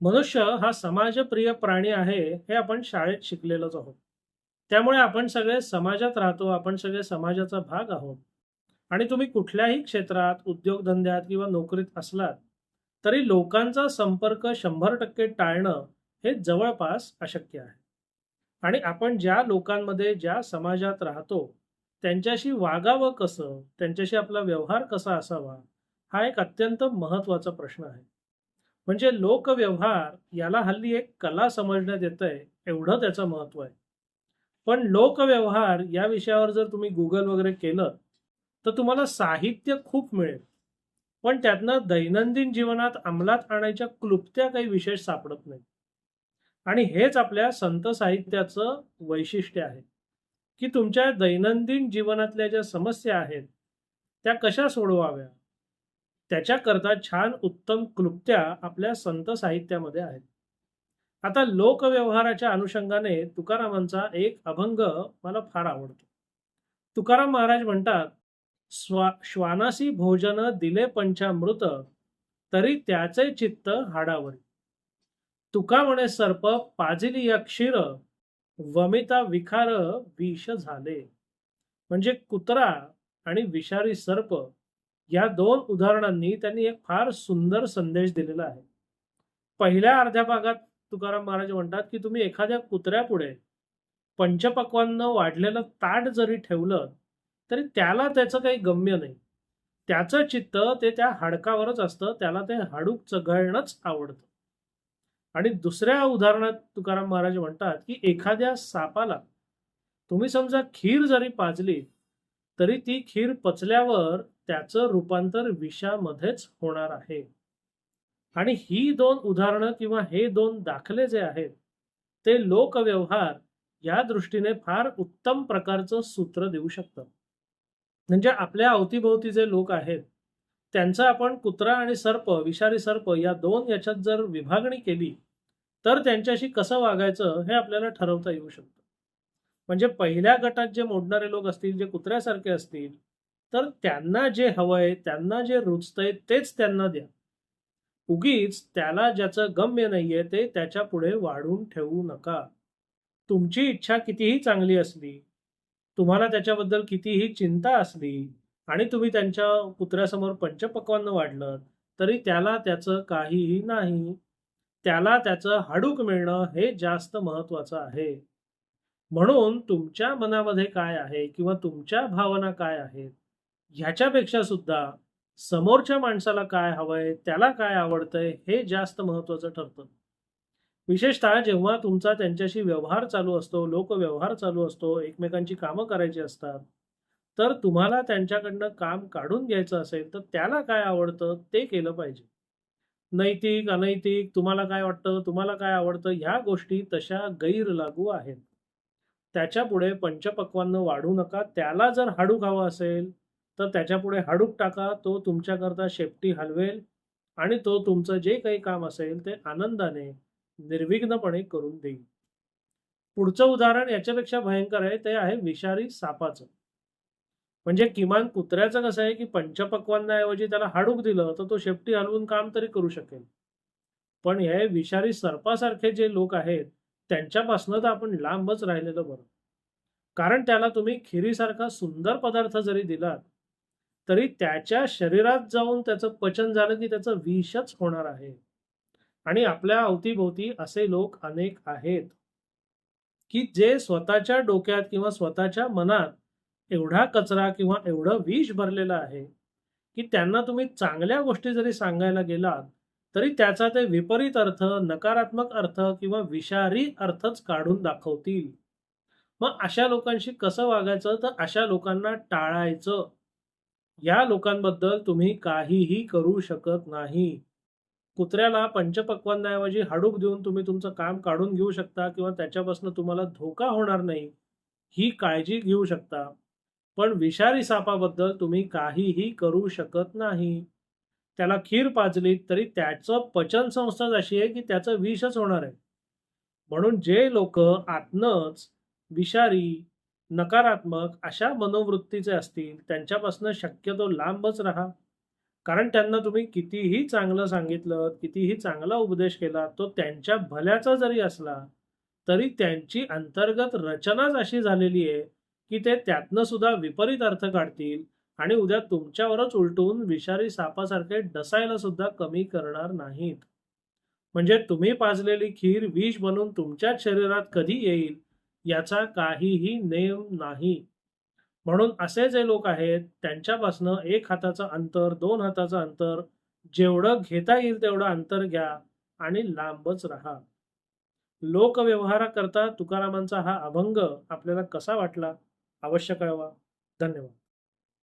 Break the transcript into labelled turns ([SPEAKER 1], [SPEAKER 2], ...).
[SPEAKER 1] मनुष्य हा समाजप्रिय प्राणी आहे हे आपण शाळेत शिकलेलोच आहोत. त्यामुळे आपण सगळे समाजात राहतो आपण सगळे समाजाचा भाग आहोत. आणि तुम्ही कुठल्याही क्षेत्रात उद्योगधंद्यात किंवा नोकरीत असलात तरी लोकांचा संपर्क शंभर टक्के टाळणं हे जवळपास अशक्य आहे. आणि आपण ज्या लोकांमध्ये ज्या समाजात राहतो त्यांच्याशी वागावं कसं त्यांच्याशी आपला व्यवहार कसा असावा हा एक अत्यंत महत्त्वाचा प्रश्न आहे. म्हणजे लोकव्यवहार याला हल्ली एक कला समजण्यात येतंय एवढं त्याचं महत्त्व आहे. पण लोकव्यवहार या विषयावर जर तुम्ही गुगल वगैरे केलं तर तुम्हाला साहित्य खूप मिळेल. पण त्यातनं दैनंदिन जीवनात अंमलात आणायच्या क्लुप्त्या काही विशेष सापडत नाही आणि हेच आपल्या संत साहित्याचं वैशिष्ट्य आहे की तुमच्या दैनंदिन जीवनातल्या ज्या समस्या आहेत त्या कशा सोडवाव्या त्याच्याकरता छान उत्तम क्लुप्त्या आपल्या संत साहित्यामध्ये आहेत. आता लोकव्यवहाराच्या अनुषंगाने तुकारामांचा एक अभंग मला फार आवडतो. तुकाराम महाराज म्हणतात स्वा श्वानासी भोजन दिले पंचामृत तरी त्याचे चित्त हाडावरी. तुका म्हणे सर्प पाजिली या क्षीर वमिता विखार विष झाले. म्हणजे कुत्रा आणि विषारी सर्प या दोन उदाहरणांनी त्यांनी एक फार सुंदर संदेश दिलेला आहे. पहिल्या अर्ध्या भागात तुकाराम महाराज म्हणतात की तुम्ही एखाद्या कुत्र्यापुढे पंचपक्वांनं वाढलेलं ताट जरी ठेवलं तरी त्याला त्याचं काही गम्य नाही. त्याचं चित्त ते त्या हाडकावरच असतं त्याला ते हाडूक चघळणंच आवडतं. आणि दुसऱ्या उदाहरणात तुकाराम महाराज म्हणतात की एखाद्या सापाला तुम्ही समजा खीर जरी पाजली तरी ती खीर पचल्यावर त्याचं रूपांतर विषामध्येच होणार आहे. आणि ही दोन उदाहरणं किंवा हे दोन दाखले जे आहेत ते लोकव्यवहार या दृष्टीने फार उत्तम प्रकारचं सूत्र देऊ शकतं. म्हणजे आपल्या अवतीभोवती जे लोक आहेत त्यांचा आपण कुत्रा आणि सर्प विषारी सर्प या दोन याच्यात जर विभागणी केली तर त्यांच्याशी कसं वागायचं हे आपल्याला ठरवता येऊ शकतं. म्हणजे पहिल्या गटात जे मोडणारे लोक असतील जे कुत्र्यासारखे असतील तर त्यांना जे हवंय त्यांना जे रुचतंय तेच त्यांना द्या. उगीच त्याला ज्याचं गम्य नाहीये ते त्याच्या पुढे वाढून ठेवू नका. तुमची इच्छा कितीही चांगली असली तुम्हाला त्याच्याबद्दल कितीही चिंता असली आणि तुम्ही त्यांच्या कुत्र्यासमोर पंचपक्वांना वाढलं तरी त्याला त्याचं काहीही नाही. त्याला त्याचं हाडूक मिळणं हे जास्त महत्वाचं आहे. म्हणून तुमच्या मनामध्ये काय आहे किंवा तुमच्या भावना काय आहेत? ह्याच्यापेक्षा सुद्धा समोरच्या माणसाला काय हवंय त्याला काय आवडतंय हे जास्त महत्वाचं ठरतं. विशेषतः जेव्हा तुमचा त्यांच्याशी व्यवहार चालू असतो लोकव्यवहार चालू असतो एकमेकांची कामं करायची असतात तर तुम्हाला त्यांच्याकडनं काम काढून घ्यायचं असेल तर त्याला काय आवडतं ते केलं पाहिजे. नैतिक अनैतिक तुम्हाला काय वाटतं तुम्हाला काय आवडतं ह्या गोष्टी तशा गैर लागू आहेत. त्याच्यापुढे पंचपक्वान्न वाढू नका. त्याला जर हाडूक हवं असेल तर त्याच्यापुढे हाडूक टाका. तो तुमच्याकरता शेपटी हलवेल आणि तो तुमचं जे काही काम असेल ते आनंदाने निर्विघ्नपणे करून देईल. पुढचं उदाहरण याच्यापेक्षा भयंकर आहे. ते आहे विषारी सापाचं. म्हणजे किमान कुत्र्याचं कसं आहे की पंचपक्वांनाऐवजी त्याला हाडूक दिलं तर तो शेपटी हलवून काम तरी करू शकेल. पण हे विषारी सर्पासारखे जे लोक आहेत त्यांच्यापासनं तर आपण लांबच राहिलेलं बरं. कारण त्याला तुम्ही खिरीसारखा सुंदर पदार्थ जरी दिलात तरी त्याच्या शरीरात जाऊन त्याचं पचन झालं की त्याचं विषच होणार आहे. आणि आपल्या अवतीभोवती असे लोक अनेक आहेत की जे स्वतःच्या डोक्यात किंवा स्वतःच्या मनात एवढा कचरा किंवा एवढं विष भरलेलं आहे की त्यांना तुम्ही चांगल्या गोष्टी जरी सांगायला गेलात तरी त्याचा ते विपरीत अर्थ नकारात्मक अर्थ किंवा विषारी अर्थच काढून दाखवतील. मग अशा लोकांशी कसं वागायचं? तर अशा लोकांना टाळायचं. या लोकांबद्दल तुम्ही काहीही करू शकत नाही. कुत्र्याला पंचपक्वांऐवजी हाडूक देऊन तुम्ही तुमचं काम काढून घेऊ शकता किंवा त्याच्यापासून तुम्हाला धोका होणार नाही ही काळजी घेऊ शकता. पण विषारी सापाबद्दल तुम्ही काहीही करू शकत नाही. त्याला खीर पाजली तरी त्याचं पचन संस्थाच अशी आहे की त्याचं विषच होणार आहे. म्हणून जे लोक आतनच विषारी नकारात्मक अशा मनोवृत्तीचे असतील त्यांच्यापासून शक्यतो लांबच राहा. कारण त्यांना तुम्ही कितीही चांगलं सांगितलं, कितीही चांगला उपदेश केला, तो त्यांच्या भल्याचा जरी असला, तरी त्यांची अंतर्गत रचनाच अशी झालेली आहे, की ते त्यातनं सुद्धा विपरीत अर्थ काढतील आणि उद्या तुमच्यावरच उलटून विषारी सापासारखे डसायला सुद्धा कमी करणार नाहीत. म्हणजे तुम्ही पाजलेली खीर विष बनून तुमच्याच शरीरात कधी येईल, याचा काहीही नेम नाही. म्हणून असे जे लोक आहेत, त्यांच्यापासनं एक हाताचं अंतर, दोन हाताचं अंतर, जेवढं घेता येईल तेवढं अंतर घ्या आणि लांबच राहा. लोकव्यवहाराकरता तुकारामांचा हा अभंग आपल्याला कसा वाटला? अवश्य कळवा. धन्यवाद.